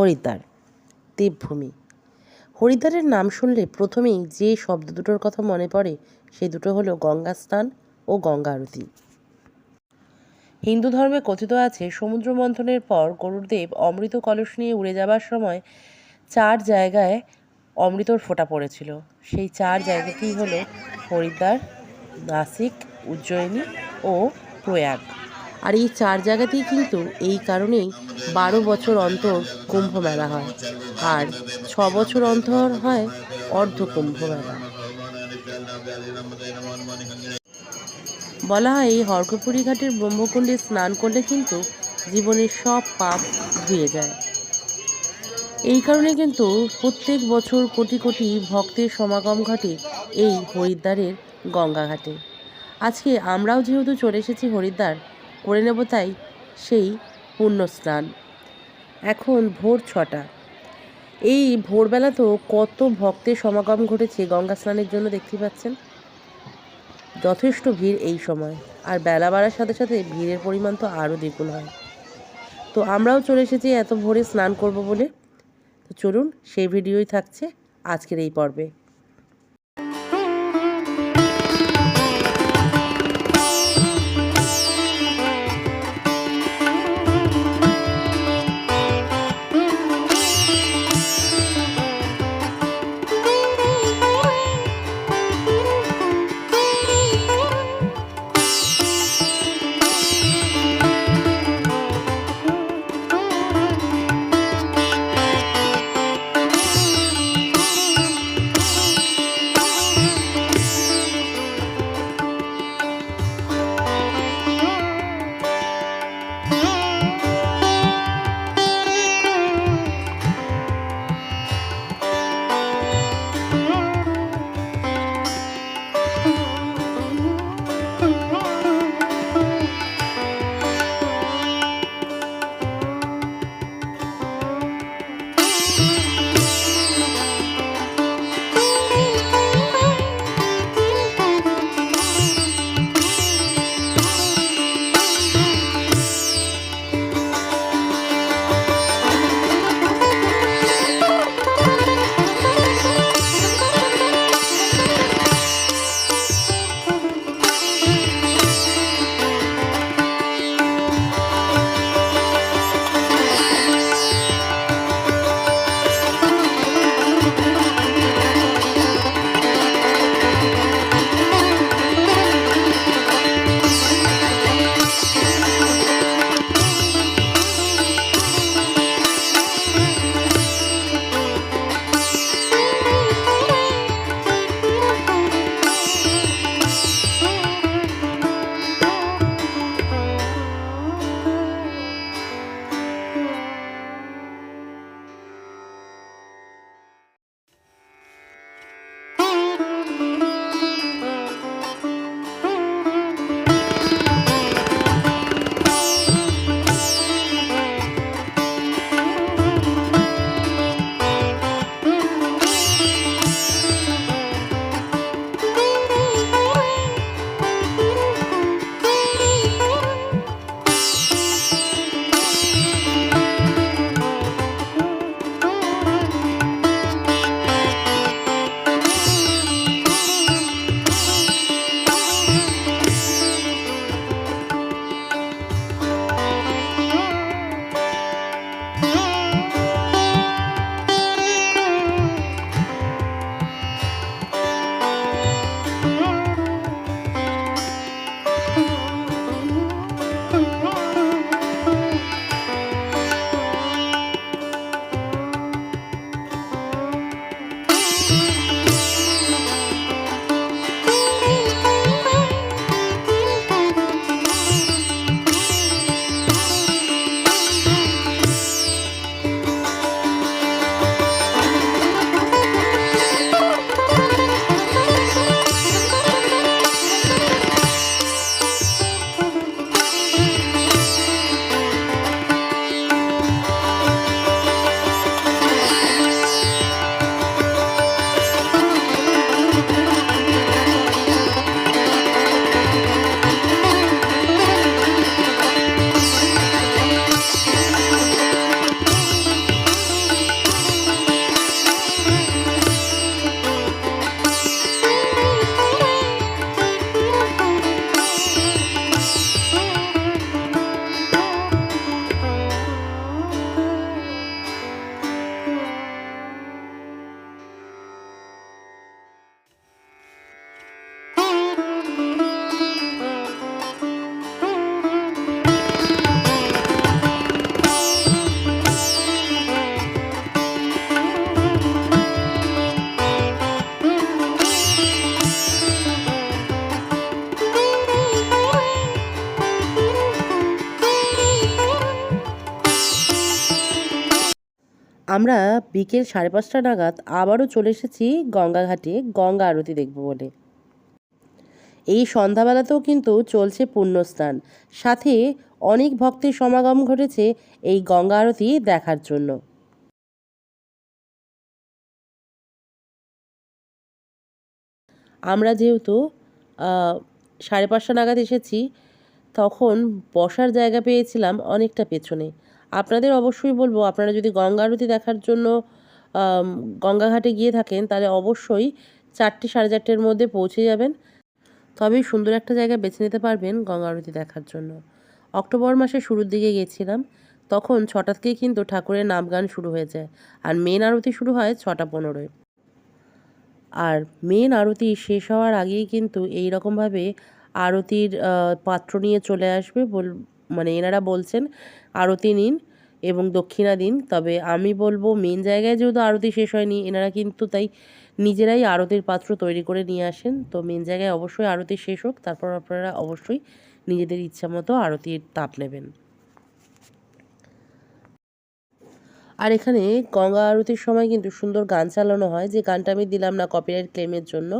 হরিদ্বার, দেবভূমি। হরিদ্বারের নাম শুনলে প্রথমেই যে শব্দ দুটোর কথা মনে পড়ে, সে দুটো হলো গঙ্গা স্নান ও গঙ্গা আরতি। হিন্দু ধর্মে কথিত আছে, সমুদ্র মন্থনের পর গরুড়দেব অমৃত কলস নিয়ে উড়ে যাবার সময় চার জায়গায় অমৃতর ফোঁটা পড়েছিল। সেই চার জায়গাটি হলো হরিদ্বার, নাসিক, উজ্জয়িনী ও প্রয়াগ। আর এই চার জায়গাতেই কিন্তু এই কারণেই বারো বছর অন্তর কুম্ভ মেলা হয়। আর ছ বছর অন্তর হয় অর্ধ কুম্ভ মেলা। বলা হয় এই হরগপুরী ঘাটের ব্রহ্মকুণ্ডে স্নান করলে কিন্তু জীবনের সব পাপ ধুয়ে যায়। এই কারণে কিন্তু প্রত্যেক বছর কোটি কোটি ভক্তের সমাগম ঘটে এই হরিদ্বারের গঙ্গা ঘাটে। আজকে আমরাও যেহেতু চলে এসেছি হরিদ্বার করে নেব তাই সেই পুণ্য স্নান এখন ভোর ছটা। এই ভোরবেলা তো কত ভক্তের সমাগম ঘটেছে গঙ্গা স্নানের জন্য দেখতে পাচ্ছেন। যথেষ্ট ভিড় এই সময়। আর বেলা বাড়ার সাথে সাথে ভিড়ের পরিমাণ তো আরও দ্বিগুণ হয়। তো আমরাও চলে এসেছি এত ভোরে স্নান করব বলে। তো চলুন সেই ভিডিওই থাকছে আজকের এই পর্বে। আমরা বিকেল সাড়ে পাঁচটা নাগাদ আবারও চলে এসেছি গঙ্গাঘাটে, গঙ্গা আরতি দেখব বলে। এই সন্ধ্যাবেলাতেও কিন্তু চলছে পুণ্যস্নান। সাথে অনেক ভক্তের সমাগম ঘটেছে এই গঙ্গা আরতি দেখার জন্য। আমরা যেহেতু সাড়ে পাঁচটা নাগাদ এসেছি, তখন বসার জায়গা পেয়েছিলাম অনেকটা পেছনে। আপনাদের অবশ্যই বলব, আপনারা যদি গঙ্গা আরতি দেখার জন্য গঙ্গাঘাটে গিয়ে থাকেন, তাহলে অবশ্যই চারটে সাড়ে চারটের মধ্যে পৌঁছে যাবেন। তবেই সুন্দর একটা জায়গা বেছে নিতে পারবেন গঙ্গা আরতি দেখার জন্য। অক্টোবর মাসের শুরুর দিকে গেছিলাম তখন ছটা থেকেই কিন্তু ঠাকুরের নাম গান শুরু হয়ে যায়, আর মেন আরতি শুরু হয় ছটা পনেরোয়। আর মেন আরতি শেষ হওয়ার আগেই কিন্তু এই রকমভাবে আরতির পাত্র নিয়ে চলে আসবে বল মানে এনারা বলছেন আরতি নিন এবং দক্ষিণা দিন। তবে আমি বলব মেন জায়গায় যেহেতু আরতি শেষ হয়নি, এনারা কিন্তু তাই নিজেরাই আরতির পাত্র তৈরি করে নিয়ে আসেন। তো মেন জায়গায় অবশ্যই আরতি শেষ হোক, তারপর আপনারা অবশ্যই নিজেদের ইচ্ছা মতো আরতির তাপ নেবেন। আর এখানে গঙ্গা আরতির সময় কিন্তু সুন্দর গান চালানো হয়। যে গানটা আমি দিলাম না কপিরাইট ক্লেমের জন্য।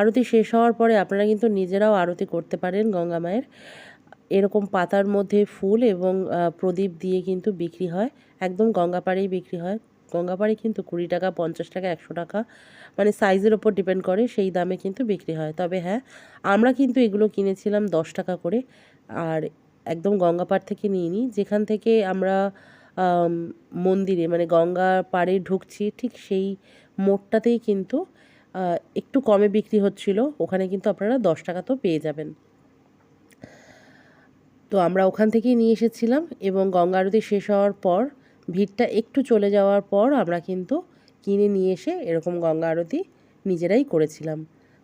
আরতি শেষ হওয়ার পরে আপনারা কিন্তু নিজেরাও আরতি করতে পারেন গঙ্গা মায়ের। এরকম পাতার মধ্যে ফুল এবং প্রদীপ দিয়ে কিন্তু বিক্রি হয়। একদম গঙ্গাপাড়েই বিক্রি হয়। গঙ্গাপাড়ে কিন্তু কুড়ি টাকা, পঞ্চাশ টাকা, একশো টাকা মানে সাইজের ওপর ডিপেন্ড করে সেই দামে কিন্তু বিক্রি হয়। তবে হ্যাঁ আমরা কিন্তু এগুলো কিনেছিলাম দশ টাকা করে আর একদম গঙ্গাপাড় থেকে নিয়ে নিই যেখান থেকে আমরা মন্দিরে মানে গঙ্গা পাড়ে ঢুকছি ঠিক সেই মোড়টাতেই কিন্তু একটু কমে বিক্রি হচ্ছিল। ওখানে কিন্তু আপনারা দশ টাকা তো পেয়ে যাবেন। তো আমরা ওখান থেকেই নিয়ে এসেছিলাম এবং গঙ্গা আরতি শেষ হওয়ার পর, ভিড়টা একটু চলে যাওয়ার পর আমরা কিন্তু কিনে নিয়ে এসে এরকম গঙ্গা আরতি নিজেরাই করেছিলাম।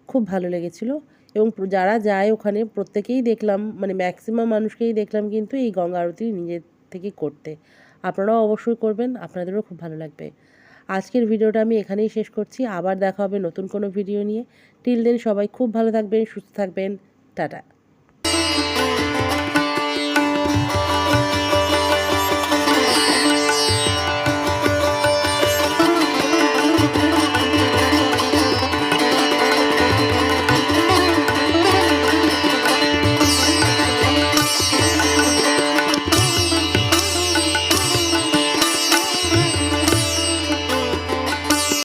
খুব ভালো লেগেছিল এবং যারা যায় ওখানে প্রত্যেকেই দেখলাম মানে ম্যাক্সিমাম মানুষকেই দেখলাম কিন্তু এই গঙ্গা আরতি নিজের থেকে করতে। আপনারাও অবশ্যই করবেন, আপনাদেরও খুব ভালো লাগবে। আজকের ভিডিওটা আমি এখানেই শেষ করছি। আবার দেখা হবে নতুন কোনো ভিডিও নিয়ে। টিল দেন সবাই খুব ভালো থাকবেন, সুস্থ থাকবেন। টাটা।